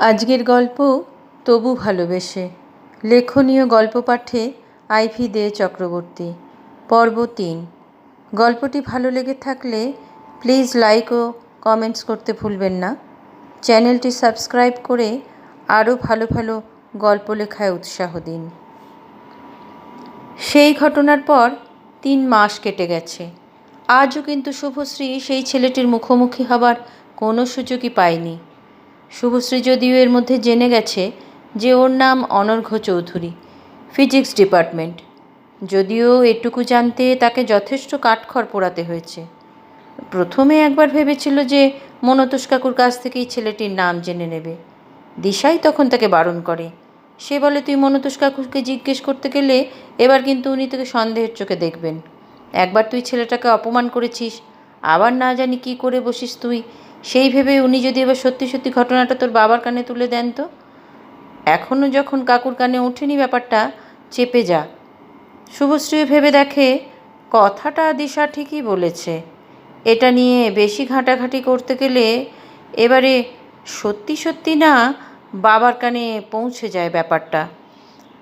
আজকের গল্প তবু ভালোবেসে। লেখনীয় গল্প পাঠে আইভি দে চক্রবর্তী, পর্ব তিন। গল্পটি ভালো লেগে থাকলে প্লিজ লাইক ও কমেন্টস করতে ভুলবেন না। চ্যানেলটি সাবস্ক্রাইব করে আরও ভালো ভালো গল্প লেখায় উৎসাহ দিন। সেই ঘটনার পর তিন মাস কেটে গেছে। আজও কিন্তু শুভশ্রী সেই ছেলেটির মুখোমুখি হবার কোনো সুযোগই পায়নি। শুভশ্রী যদিও এর মধ্যে জেনে গেছে যে ওর নাম অনর্ঘ্য চৌধুরী, ফিজিক্স ডিপার্টমেন্ট। যদিও এটুকু জানতে তাকে যথেষ্ট কাঠখড় পোড়াতে হয়েছে। প্রথমে একবার ভেবেছিল যে মনতোষ কাকুর কাছ থেকেই ছেলেটির নাম জেনে নেবে। দিশাই তখন তাকে বারণ করে। সে বলে, তুই মনতোষ কাকুকে জিজ্ঞেস করতে গেলে এবার কিন্তু উনি তোকে সন্দেহের চোখে দেখবেন। একবার তুই ছেলেটাকে অপমান করেছিস, আবার না জানি কি করে বসিস তুই। সেই ভেবে উনি যদি এবার সত্যি সত্যি ঘটনাটা তোর বাবার কানে তুলে দেন তো? এখনও যখন কাকুর কানে ওঠেনি ব্যাপারটা, চেপে যা। শুভশ্রী ভেবে দেখে, কথাটা দিশা ঠিকই বলেছে। এটা নিয়ে বেশি ঘাঁটাঘাঁটি করতে গেলে এবারে সত্যি সত্যি না বাবার কানে পৌঁছে যায় ব্যাপারটা।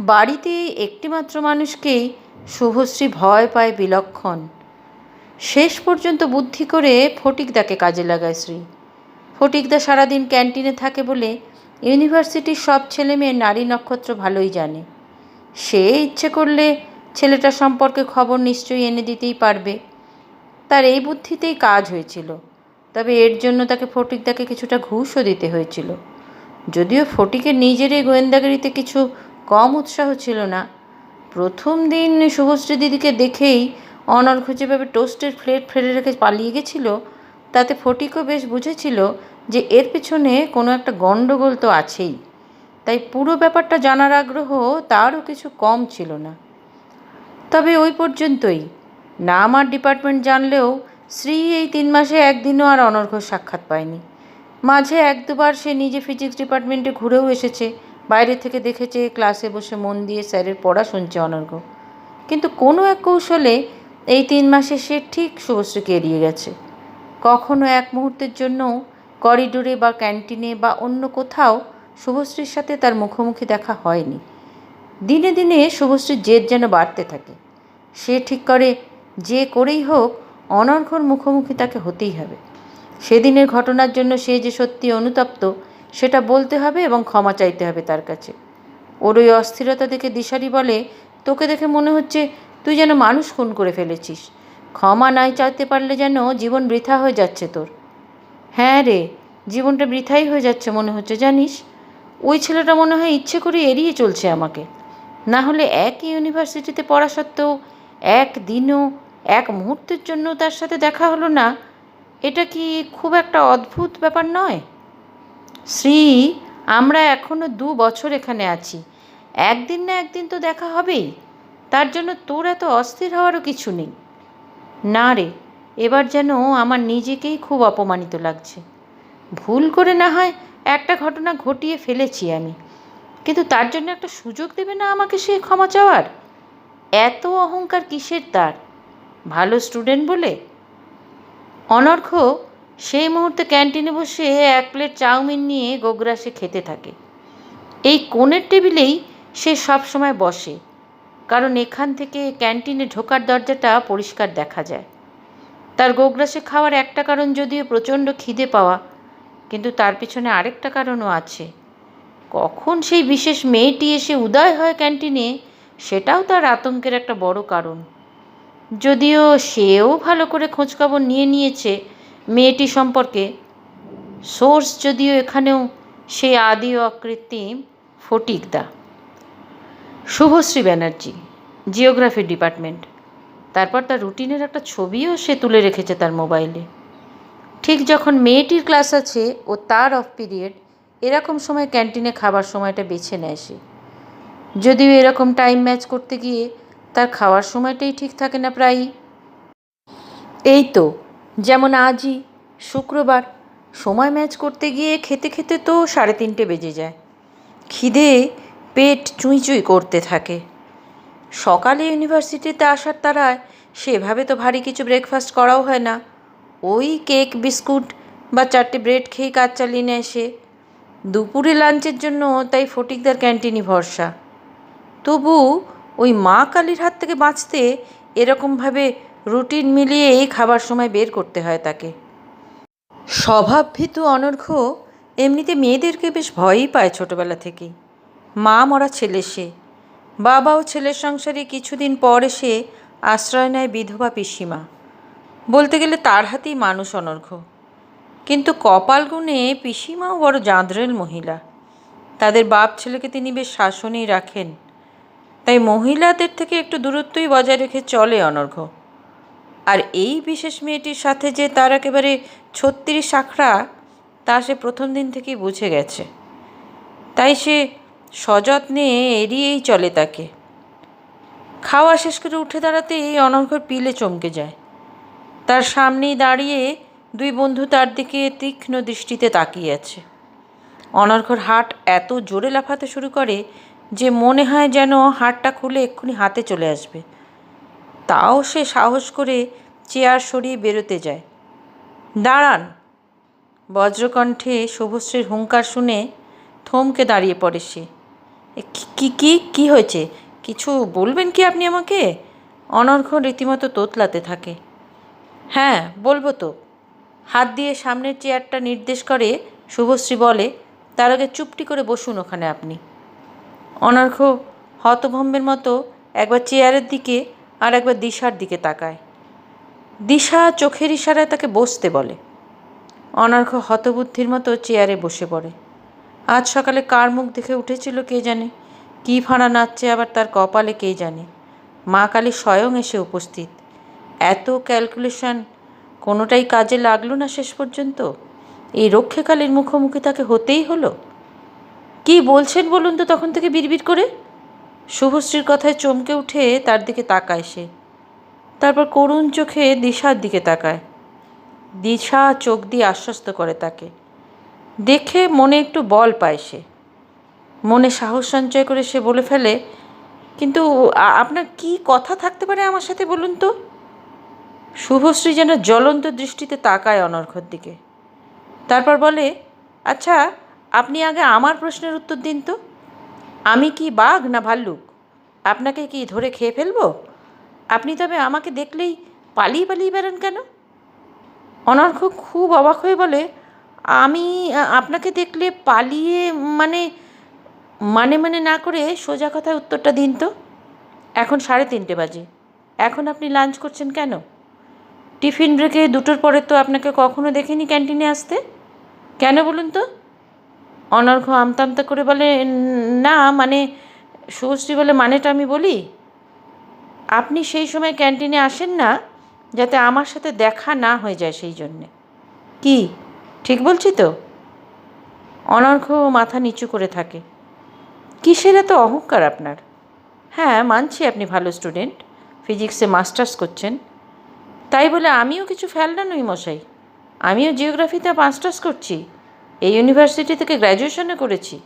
বাড়িতে একটিমাত্র মানুষকেই শুভশ্রী ভয় পায় বিলক্ষণ। শেষ পর্যন্ত বুদ্ধি করে ফটিকদাকে কাজে লাগায় শ্রী। ফটিকদা সারাদিন ক্যান্টিনে থাকে বলে ইউনিভার্সিটির সব ছেলে মেয়ে নারী নক্ষত্র ভালোই জানে। সে ইচ্ছে করলে ছেলেটা সম্পর্কে খবর নিশ্চয়ই এনে দিতেই পারবে। তার এই বুদ্ধিতেই কাজ হয়েছিল। তবে এর জন্য তাকে ফটিকদাকে কিছুটা ঘুষও দিতে হয়েছিল। যদিও ফটিকের নিজেরই গোয়েন্দাগিরিতে কিছু কম উৎসাহ ছিল না। প্রথম দিন শুভশ্রী দিদিকে দেখেই অনর্ঘ্য যেভাবে টোস্টের প্লেট ফেলে রেখে পালিয়ে গেছিল, তাতে ফটিকও বেশ বুঝেছিল যে এর পেছনে কোনো একটা গণ্ডগোল তো আছেই। তাই পুরো ব্যাপারটা জানার আগ্রহ তারও কিছু কম ছিল না। তবে ওই পর্যন্তই। নাম আর ডিপার্টমেন্ট জানলেও শ্রী এই তিন মাসে একদিনও আর অনর্ঘ্য সাক্ষাৎ পায়নি। মাঝে এক দুবার সে নিজে ফিজিক্স ডিপার্টমেন্টে ঘুরেও এসেছে, বাইরে থেকে দেখেছে ক্লাসে বসে মন দিয়ে স্যারের পড়া শুনছে অনর্ঘ্য কিন্তু কোনো এক কৌশলে এই তিন মাসে সে ঠিক শুভশ্রীকে এড়িয়ে গেছে। কখনো এক মুহূর্তের জন্য করিডোরে বা ক্যান্টিনে বা অন্য কোথাও শুভশ্রীর সাথে তার মুখোমুখি দেখা হয়নি। দিনে দিনে শুভশ্রীর জেদ যেন বাড়তে থাকে। সে ঠিক করে যে করেই হোক, অনর্ঘর মুখোমুখি তাকে হতেই হবে। সেদিনের ঘটনার জন্য সে যে সত্যি অনুতপ্ত, সেটা বলতে হবে এবং ক্ষমা চাইতে হবে তার কাছে। ওর ওই অস্থিরতা দেখে দিশারি বলে, তোকে দেখে মনে হচ্ছে তুই যেন মানুষ খুন করে ফেলেছিস। ক্ষমা নাই চাইতে পারলে যেন জীবন বৃথা হয়ে যাচ্ছে তোর। হ্যাঁ রে, জীবনটা বৃথাই হয়ে যাচ্ছে মনে হচ্ছে, জানিস? ওই ছেলেটা মনে হয় ইচ্ছে করে এড়িয়ে চলছে আমাকে। না হলে একই ইউনিভার্সিটিতে পড়া সত্ত্বেও এক দিনও এক মুহূর্তের জন্য তার সাথে দেখা হলো না। এটা কি খুব একটা অদ্ভুত ব্যাপার নয়? শ্রী, আমরা এখনও দু বছর এখানে আছি। একদিন না একদিন তো দেখা হবেই। তার জন্য তোর এত অস্থির হওয়ারও কিছু নেই। না রে, এবার যেন আমার নিজেকেই খুব অপমানিত লাগছে। ভুল করে না হয় একটা ঘটনা ঘটিয়ে ফেলেছি আমি, কিন্তু তার জন্য একটা সুযোগ দেবে না আমাকে সে ক্ষমা চাওয়ার? এত অহংকার কিসের তার? ভালো স্টুডেন্ট বলে? অনর্ঘ্য সেই মুহূর্তে ক্যান্টিনে বসে এক প্লেট চাউমিন নিয়ে গোগ্রাসে খেতে থাকে। এই কোণের টেবিলেই সে সব সময় বসে। কারণ এখান থেকে ক্যান্টিনে ঢোকার দরজাটা পরিষ্কার দেখা যায়। তার গোগ্রাসে খাওয়ার একটা কারণ যদিও প্রচণ্ড খিদে পাওয়া, কিন্তু তার পিছনে আরেকটা কারণও আছে। কখন সেই বিশেষ মেয়েটি এসে উদয় হয় ক্যান্টিনে, সেটাও তার আতঙ্কের একটা বড় কারণ। যদিও সেও ভালো করে খোঁজখবর নিয়ে নিয়েছে মেয়েটি সম্পর্কে, সোর্স যদিও এখানেও সেই আদি অকৃত্রিম ফটিকদা। শুভশ্রী ব্যানার্জি। Geography department. তারপর তার রুটিনের একটা ছবিও সে তুলে রেখেছে তার মোবাইলে। ঠিক যখন মেয়েটির ক্লাস আছে ও তার অফ পিরিয়ড এরকম সময় ক্যান্টিনে খাবার সময়টা বেছে নেয় সে। যদিও এরকম টাইম ম্যাচ করতে গিয়ে তার খাওয়ার সময়টাই ঠিক থাকে না প্রায়ই। এই তো, যেমন আজই, শুক্রবার, সময় ম্যাচ করতে গিয়ে খেতে খেতে তো সাড়ে তিনটে বেজে যায়। খিদে পেট চুঁই চুঁই করতে থাকে। সকালে ইউনিভার্সিটিতে আসার তারায় সেভাবে তো ভারী কিছু ব্রেকফাস্ট করাও হয় না। ওই কেক, বিস্কুট বা চারটে ব্রেড খেয়ে কাজ চালিয়ে নেয় সে। দুপুরে লাঞ্চের জন্য তাই ফটিকদার ক্যান্টিনই ভরসা। তবু ওই মা কালীর হাত থেকে বাঁচতে এরকমভাবে রুটিন মিলিয়েই খাবার সময় বের করতে হয় তাকে। স্বভাবভীতু অনর্ঘ্য এমনিতে মেয়েদেরকে বেশ ভয়ই পায় ছোটবেলা থেকেই। মা মরা ছেলে সে। বাবা ও ছেলের সংসারে কিছুদিন পর এসে আশ্রয় নেয় বিধবা পিসিমা। বলতে গেলে তার হাতেই মানুষ অনর্ঘ্য। কিন্তু কপাল গুণে পিসিমাও বড় জাঁদরেল মহিলা। তাদের বাপ ছেলেকে তিনি বেশ শাসনেই রাখেন। তাই মহিলাদের থেকে একটু দূরত্বই বজায় রেখে চলে অনর্ঘ্য। আর এই বিশেষ মেয়েটির সাথে যে তার একেবারে ছত্রিশ আখড়া, তা সে প্রথম দিন থেকেই বুঝে গেছে। তাই সে সযত্নে এড়িয়েই চলে তাকে। খাওয়া শেষ করে উঠে দাঁড়াতেই অনর্ঘর পিলে চমকে যায়। তার সামনেই দাঁড়িয়ে দুই বন্ধু তার দিকে তীক্ষ্ণ দৃষ্টিতে তাকিয়ে আছে। অনর্ঘর হাট এত জোরে লাফাতে শুরু করে যে মনে হয় যেন হাটটা খুলে এক্ষুনি হাতে চলে আসবে। তাও সে সাহস করে চেয়ার সরিয়ে বেরোতে যায়। দাঁড়ান! বজ্রকণ্ঠে শুভশ্রীর হুঙ্কার শুনে থমকে দাঁড়িয়ে পড়ে সে। কি- কি কি হয়েছে? কিছু বলবেন কি আপনি আমাকে? অনর্ঘ্য রীতিমতো তোতলাতে থাকে। হ্যাঁ বলব তো। হাত দিয়ে সামনের চেয়ারটা নির্দেশ করে, শুভশ্রী বলে, তার আগে চুপটি করে বসুন ওখানে আপনি। অনর্ঘ্য হতভম্বের মতো একবার চেয়ারের দিকে আর একবার দিশার দিকে তাকায়। দিশা চোখের ইশারায় তাকে বসতে বলে। অনর্ঘ্য হতবুদ্ধির মতো চেয়ারে বসে পড়ে। আজ সকালে কার মুখ দেখে উঠেছিল কে জানে? কী ফাঁড়া নাচছে আবার তার কপালে কে জানে? মা কালী স্বয়ং এসে উপস্থিত। এত ক্যালকুলেশন কোনোটাই কাজে লাগল না শেষ পর্যন্ত? এই রক্ষেকালীর মুখোমুখি তাকে হতেই হলো? কি বলছেন বলুন তো তখন থেকে বিড়বিড় করে? শুভশ্রীর কথায় চমকে উঠে তার দিকে তাকায় সে। তারপর করুণ চোখে দিশার দিকে তাকায়। দিশা চোখ দিয়ে আশ্বস্ত করে তাকে। দেখে মনে একটু বল পায় সে। মনে সাহস সঞ্চয় করে সে বলে ফেলে, কিন্তু আপনার কি কথা থাকতে পারে আমার সাথে বলুন তো? শুভশ্রী যেন জ্বলন্ত দৃষ্টিতে তাকায় অনর্ঘর দিকে। তারপর বলে আচ্ছা আপনি আগে আমার প্রশ্নের উত্তর দিন তো। আমি কি বাঘ না ভাল্লুক? আপনাকে কি ধরে খেয়ে ফেলব? আপনি তবে আমাকে দেখলেই পালিয়ে পালিয়ে বেড়ান কেন? অনর্ঘ খুব অবাক হয়ে বলে আমি আপনাকে দেখলে পালিয়ে মানে মানে মানে না করে সোজা কথায় উত্তরটা দিন তো। এখন সাড়ে তিনটে বাজে। এখন আপনি লাঞ্চ করছেন কেন? টিফিন ব্রেকে দুটোর পরে তো আপনাকে কখনো দেখিনি ক্যান্টিনে আসতে? কেন বলুন তো? অনর্ঘ্য আমতা আমতা করে বলে না মানে শুভশ্রী বলে মানেটা আমি বলি। আপনি সেই সময় ক্যান্টিনে আসেন না, যাতে আমার সাথে দেখা না হয়ে যায় সেই জন্যে। কি? ঠিক বলছি তো? অনর্ঘ্য মাথা নিচু করে থাকে। কিসের এত অহংকার আপনার? হ্যাঁ মানছি আপনি ভালো স্টুডেন্ট ফিজিক্সে মাস্টার্স করছেন। তাই বলে আমিও কিছু ফেলনা নই মশাই। আমিও জিওগ্রাফিতে মাস্টার্স করছি। এই ইউনিভার্সিটি থেকে গ্র্যাজুয়েশনে করেছি।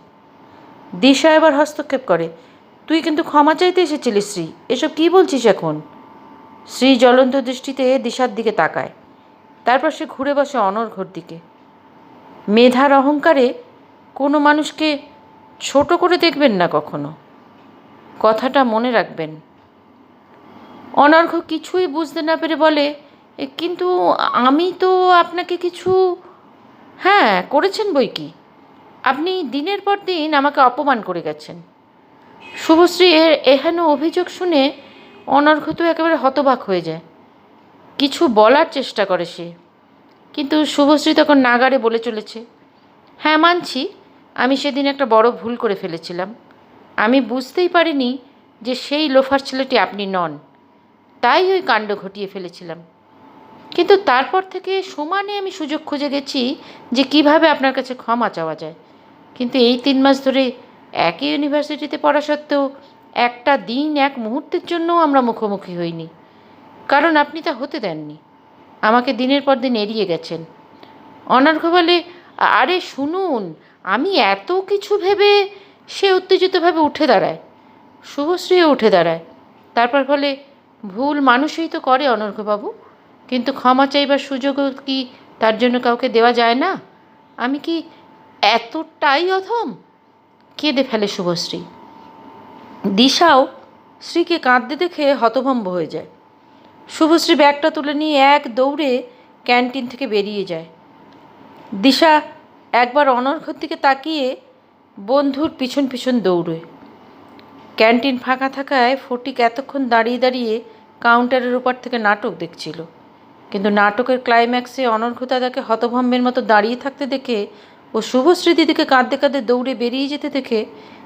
দিশা এবার হস্তক্ষেপ করে। তুই কিন্তু ক্ষমা চাইতে এসেছিলিস শ্রী, এসব কী বলছিস এখন? শ্রী জ্বলন্ত দৃষ্টিতে দিশার দিকে তাকায়। তারপর সে ঘুরে বসে অনর্ঘর দিকে। মেধার অহংকারে কোনো মানুষকে ছোট করে দেখবেন না কখনো। কথাটা মনে রাখবেন। অনর্ঘ কিছুই বুঝতে না পেরে বলে "এ, কিন্তু আমি তো আপনাকে কিছু হ্যাঁ করেছেন বই কি? আপনি দিনের পর দিন আমাকে অপমান করে গেছেন। শুভশ্রী এর এহেন অভিযোগ শুনে অনর্ঘ তো একেবারে হতবাক হয়ে যায়। কিছু বলার চেষ্টা করে সে। কিন্তু শুভশ্রী তখন নাগারে বলে চলেছে হ্যাঁ মানছি, আমি সেদিন একটা বড় ভুল করে ফেলেছিলাম। আমি বুঝতেই পারিনি যে সেই লোফার ছেলেটি আপনি নন। তাই ওই কাণ্ড ঘটিয়ে ফেলেছিলাম। কিন্তু তারপর থেকে সমানে আমি সুযোগ খুঁজে গেছি যে কীভাবে আপনার কাছে ক্ষমা চাওয়া যায়। কিন্তু এই তিন মাস ধরে একই ইউনিভার্সিটিতে পড়া সত্ত্বেও একটা দিন, এক মুহূর্তের জন্যও আমরা মুখোমুখি হইনি। কারণ আপনি তা হতে দেননি। আমাকে দিনের পর দিন এড়িয়ে গেছেন। অনর্ঘ বলে আরে শুনুন, আমি এত কিছু ভেবে সে উত্তেজিতভাবে উঠে দাঁড়ায়, শুভশ্রীও উঠে দাঁড়ায়। তারপর বলে, ভুল মানুষই তো করে অনর্ঘবাবু, কিন্তু ক্ষমা চাইবার সুযোগও কি তার জন্য কাউকে দেওয়া যায় না? আমি কি এতটাই অধম? কেঁদে ফেলে শুভশ্রী। দিশাও শ্রীকে কাঁদতে দেখে হতভম্ব হয়ে যায়। শুভশ্রী ব্যাগটা তুলে নিয়ে এক দৌড়ে ক্যান্টিন থেকে বেরিয়ে যায়। দিশা একবার অনর্ঘর দিকে তাকিয়ে বন্ধুর পিছন পিছন দৌড়ে। ক্যান্টিন ফাঁকা থাকায় ফটিক এতক্ষণ দাঁড়িয়ে দাঁড়িয়ে কাউন্টারের উপর থেকে নাটক দেখছিল। কিন্তু নাটকের ক্লাইম্যাক্সে অনর্ঘ দাদাকে হতভম্বের মতো দাঁড়িয়ে থাকতে দেখে ও শুভশ্রী দিদিকে কাঁদতে কাঁদতে দৌড়ে বেরিয়ে যেতে দেখে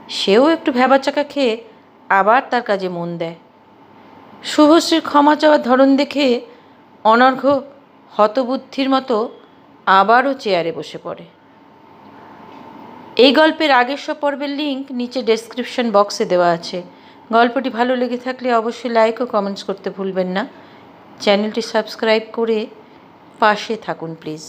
সেও একটু ভ্যাবাচাকা খেয়ে আবার তার কাজে মন দেয়। শুভশ্রীর ক্ষমা চাওয়ার ধরন দেখে অনর্ঘ হতবুদ্ধির মতো আবারও চেয়ারে বসে পড়ে। এই গল্পের আগের সব পর্বের লিঙ্ক নিচে ডেসক্রিপশন বক্সে দেওয়া আছে। গল্পটি ভালো লেগে থাকলে অবশ্যই লাইক ও কমেন্টস করতে ভুলবেন না। চ্যানেলটি সাবস্ক্রাইব করে পাশে থাকুন প্লিজ